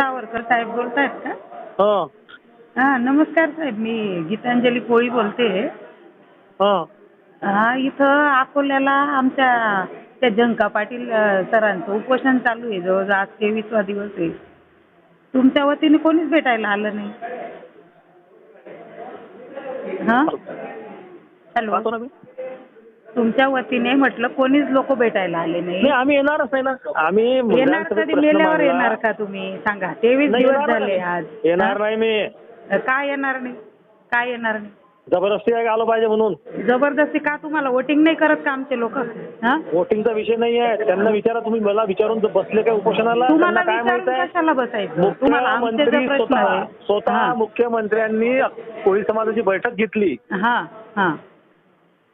सावरकर साहेब बोलतायत का? हां. हा नमस्कार साहेब मी गीतांजली कोळी बोलते. हां. हा इथं अकोल्याला आमच्या त्या जंका पाटील अ, सरांचं उपोषण चालू आहे जवळजवळ आज तेवीसवा दिवस आहे. तुमच्या वतीने कोणीच भेटायला आलं नाही? हां? हॅलो. पाहतो ना मी? तुमच्या वतीने म्हटलं कोणीच लोक भेटायला आले नाही. नाही आम्ही येणारच नाही ना. आम्ही येणार कधी? प्रश्न मेल्यावर मांडला. येणार का तुम्ही? सांगा. तेवीस नाही, दिवस येणार झाले नाही. आज. येणार? नाही मी. काय येणार नाही? काय येणार नाही? जबरदस्ती आहे आलो पाहिजे म्हणून. जबरदस्ती का तुम्हाला? वोटिंग नाही करत का आमचे लोक? हा? वोटिंगचा विषय नाही आहे. त्यांना विचारा तुम्ही मला विचारून जर बसले काय उपोषणाला तुम्हाला त्यांना काय विचारून माहीत आहे? कशाला बसायचं? तुम्हाला आमचे जर मुख्यमंत्री प्रश्न स्वतः आहे स्वतः हा. मुख्यमंत्र्यांनी कोळी समाजाची बैठक घेतली. हा हा.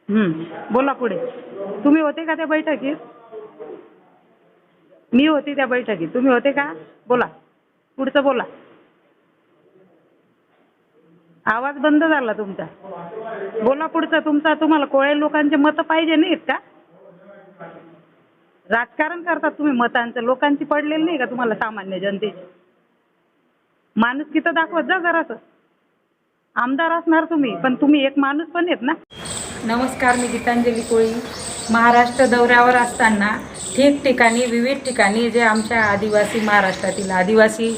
हम्म. बोला पुढे. तुम्ही होते का त्या बैठकीत? मी होती त्या बैठकीत. तुम्ही होते का? बोला. पुढचं बोला. आवाज बंद झाला तुमचा. बोला पुढचं. तुमचा तुम्हाला कोळ्या लोकांचे मतं पाहिजे नाहीत का? राजकारण करतात तुम्ही मतांचं. लोकांची पडलेली नाही का तुम्हाला सामान्य जनतेची? माणूस किती दाखवत जा जरासं. आमदार असणार तुम्ही पण तुम्ही एक माणूस पण आहेत ना? नमस्कार मी गीतांजली कोळी. महाराष्ट्र दौऱ्यावर असताना ठिकठिकाणी विविध ठिकाणी जे आमच्या आदिवासी महाराष्ट्रातील आदिवासी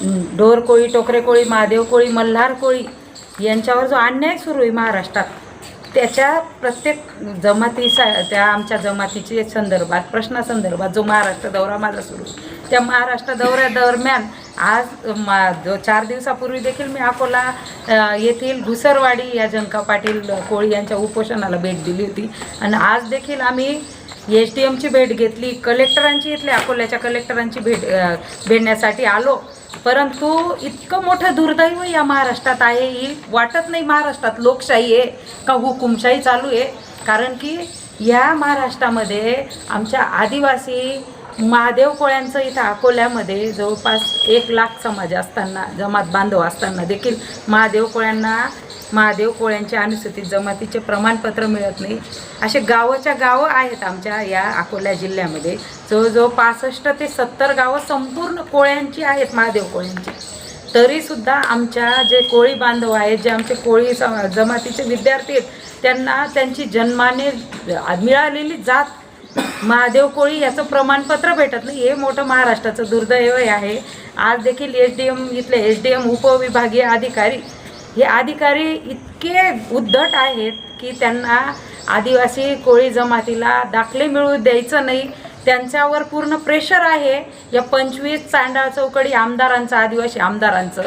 ढोरकोळी ढोर कोळी टोकरे कोळी महादेव कोळी मल्हार कोळी यांच्यावर जो अन्याय सुरू आहे महाराष्ट्रात त्याच्या प्रत्येक जमातीचा त्या आमच्या जमातीचे संदर्भात प्रश्नासंदर्भात जो महाराष्ट्र दौरा माझा सुरू आहे, त्या महाराष्ट्र दौऱ्यादरम्यान आज मा चार दिवसापूर्वी देखील मी अकोला येथील घुसरवाडी या जंका पाटील कोळी यांच्या उपोषणाला भेट दिली होती. आणि आज देखील आम्ही एच डी एमची भेट घेतली कलेक्टरांची इथल्या अकोल्याच्या कलेक्टरांची भेट भेटण्यासाठी आलो. परंतु इतकं मोठं दुर्दैव या महाराष्ट्रात आहे ही वाटत नाही महाराष्ट्रात लोकशाही आहे का हुकुमशाही चालू आहे. कारण की या महाराष्ट्रामध्ये आमच्या आदिवासी महादेव कोळ्यांचं इथं अकोल्यामध्ये जवळपास एक लाख समाज असताना जमात बांधव असताना देखील महादेव कोळ्यांना महादेव कोळ्यांच्या अनुसूचित जमातीचे प्रमाणपत्र मिळत नाही. असे गावाच्या गावं आहेत आमच्या या अकोला जिल्ह्यामध्ये. जवळजवळ पासष्ट ते सत्तर गावं संपूर्ण कोळ्यांची आहेत महादेव कोळ्यांची. तरीसुद्धा आमच्या जे कोळी बांधव आहेत जे आमचे कोळी सम जमातीचे विद्यार्थी आहेत त्यांना त्यांची जन्माने मिळालेली जात महादेव कोळी याचं प्रमाणपत्र भेटत नाही. हे मोठं महाराष्ट्राचं दुर्दैव आहे. आज देखील एच डी एम इथले एच डी एम उपविभागीय अधिकारी हे अधिकारी इतके उद्धट आहेत की त्यांना आदिवासी कोळी जमातीला दाखले मिळू द्यायचं नाही. त्यांच्यावर पूर्ण प्रेशर आहे. या पंचवीस चांडाळ चौकडी आमदारांचं आदिवासी आमदारांचं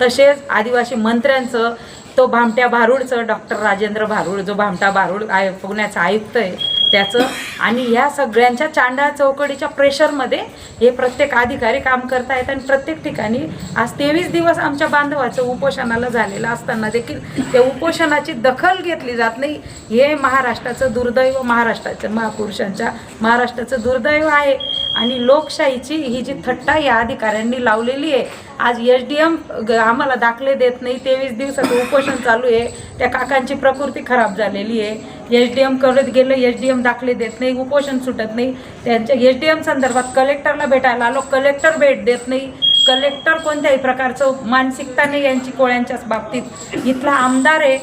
तसेच आदिवासी मंत्र्यांचं तो भामट्या भारूडचं डॉक्टर राजेंद्र भारूड जो भामटा भारूड आय पुण्याचा आयुक्त आहे त्याचं. आणि या सगळ्यांच्या चांडा चौकडीच्या प्रेशरमध्ये हे प्रत्येक अधिकारी काम करत आहेत आणि प्रत्येक ठिकाणी आज तेवीस दिवस आमच्या बांधवाचं उपोषणाला झालेलं असताना देखील त्या उपोषणाची दखल घेतली जात नाही. हे महाराष्ट्राचं दुर्दैव महाराष्ट्राच्या महापुरुषांच्या महाराष्ट्राचं दुर्दैव आहे. आणि लोकशाहीची ही जी थट्टा या अधिकाऱ्यांनी लावलेली आहे आज एच डी एम आम्हाला दाखले देत नाही. तेवीस दिवसाचं उपोषण चालू आहे. त्या काकांची प्रकृती खराब झालेली आहे. एच डी एम करत गेलं एच डी एम दाखले देत नाही उपोषण सुटत नाही. त्यांच्या एच डी एम संदर्भात कलेक्टरला भेटायला आलो कलेक्टर भेट देत नाही. कलेक्टर कोणत्याही प्रकारचं मानसिकता नाही यांची कोळ्यांच्याच बाबतीत. इथला आमदार आहे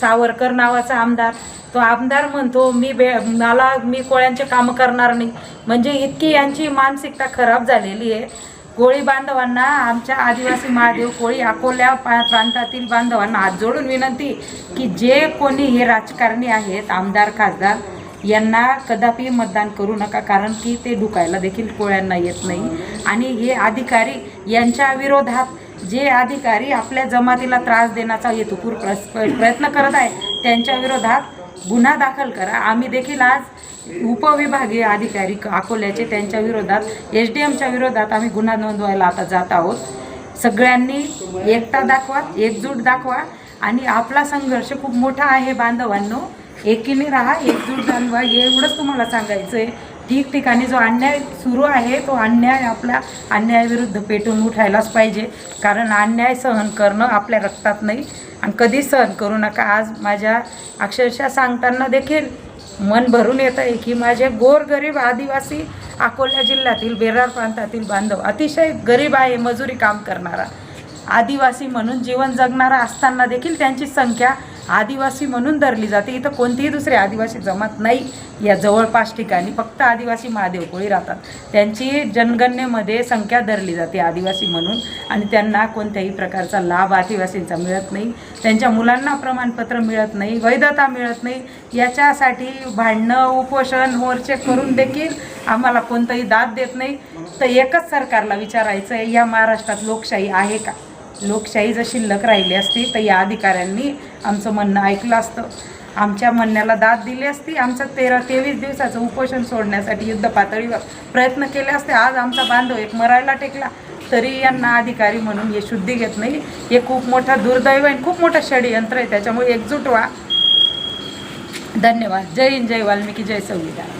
सावरकर नावाचा आमदार. तो आमदार म्हणतो मी बे मला मी कोळ्यांचे कामं करणार नाही. म्हणजे इतकी यांची मानसिकता खराब झालेली आहे. कोळी बांधवांना आमच्या आदिवासी महादेव कोळी अकोल्या प्रांतातील बांधवांना हात जोडून विनंती की जे कोणी हे राजकारणी आहेत आमदार खासदार यांना कदापि मतदान करू नका कारण की ते ढुकायला देखील कोळ्यांना येत नाही. आणि हे अधिकारी यांच्या विरोधात जे अधिकारी आपल्या जमातीला त्रास देण्याचा हेतुपूर प्रयत्न करत आहे त्यांच्या विरोधात गुन्हा दाखल करा. आम्ही देखील आज उपविभागीय अधिकारी अकोल्याचे त्यांच्या विरोधात एच डी एमच्या विरोधात आम्ही गुन्हा नोंदवायला आता जात आहोत. सगळ्यांनी एकता दाखवा एकजूट दाखवा आणि आपला संघर्ष खूप मोठा आहे बांधवांनो. एकीने राहा एकजूट जाणवा एवढंच तुम्हाला सांगायचं आहे ठिकठिकाणी जो अन्याय सुरू आहे तो अन्याय आपल्या अन्यायाविरुद्ध पेटून उठायलाच पाहिजे. कारण अन्याय सहन करणं आपल्या रक्तात नाही आणि कधीच सहन करू नका. आज माझ्या अक्षरशः सांगताना देखील मन भरून येतं आहे की माझे गोरगरीब आदिवासी अकोला जिल्ह्यातील बेरार प्रांतातील बांधव अतिशय गरीब आहे मजुरी काम करणारा. आदिवासी म्हणून जीवन जगणारा असताना देखील त्यांची संख्या आदिवासी म्हणून धरली जाते. इथं कोणतीही दुसरे आदिवासी जमात नाही. या जवळपास ठिकाणी फक्त आदिवासी महादेव कोळी राहतात. त्यांची जनगणनेमध्ये संख्या धरली जाते आदिवासी म्हणून आणि त्यांना कोणत्याही प्रकारचा लाभ आदिवासींचा मिळत नाही. त्यांच्या मुलांना प्रमाणपत्र मिळत नाही वैधता मिळत नाही. याच्यासाठी भांडणं उपोषण मोर्चे करून देखील आम्हाला कोणतंही दाद देत नाही. तर एकच सरकारला विचारायचं आहे या महाराष्ट्रात लोकशाही आहे का? लोकशाही जर शिल्लक राहिली असती तर या अधिकाऱ्यांनी आमचं म्हणणं ऐकलं असतं. आमच्या म्हणण्याला दाद दिली असती. आमचं तेरा तेवीस दिवसाचं उपोषण सोडण्यासाठी युद्ध पातळीवर प्रयत्न केले असते. आज आमचा बांधव एक मरायला टेकला. तरी यांना अधिकारी म्हणून हे शुद्धी घेत नाही. हे खूप मोठा दुर्दैव आहे आणि खूप मोठं षडयंत्र आहे. त्याच्यामुळे एकजूट व्हा. धन्यवाद. जय हिंद जय वाल्मिकी जय संविधान.